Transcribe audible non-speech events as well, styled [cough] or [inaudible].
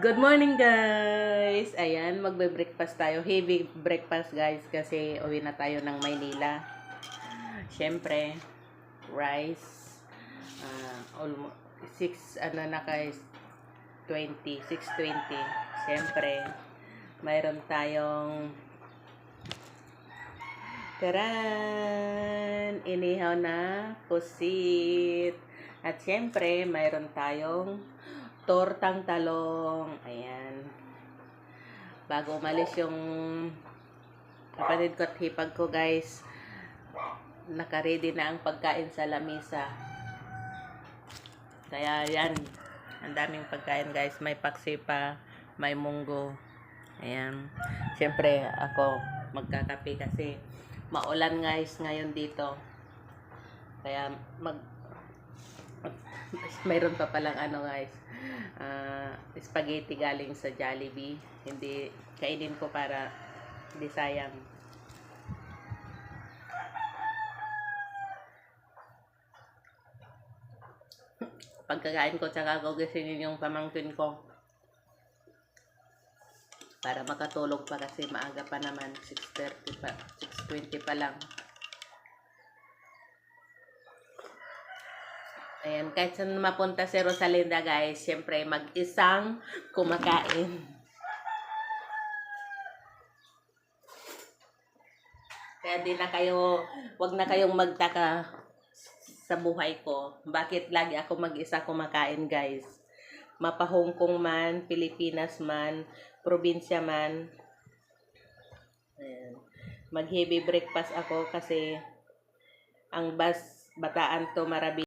Good morning guys! Ayan, magbe-breakfast tayo. Heavy breakfast guys kasi uwi na tayo ng Maynila. Siyempre, rice. Uh, almost 6 ano na guys 20, 6.20. Siyempre, mayroon tayong Taran! Inihaw na pusit. At syempre, mayroon tayong tortang talong. Ayan. Bago umalis yung kapatid ko at hipag ko, guys, nakaready na ang pagkain sa lamisa. Kaya yan, ang daming pagkain, guys. May paksi pa, may munggo. Ayan. Siyempre, ako magkakape kasi maulan guys ngayon dito. Kaya mag [laughs] mayroon pa palang ano guys. Ah, spaghetti galing sa Jollibee. Hindi kainin ko para hindi sayang. Pagkakain ko tsaka gugisingin yung pamangkin ko. Para makatulog pa kasi maaga pa naman 6.30 pa 6.20 pa lang Ayan, kahit saan mapunta si Rosalinda guys, syempre mag-isang kumakain. Kaya di na kayo, wag na kayong magtaka sa buhay ko. Bakit lagi ako mag-isa kumakain guys? Mapa Hong Kong man, Pilipinas man, probinsya man. Ayan. Mag-heavy breakfast ako kasi ang bus bataan to marabi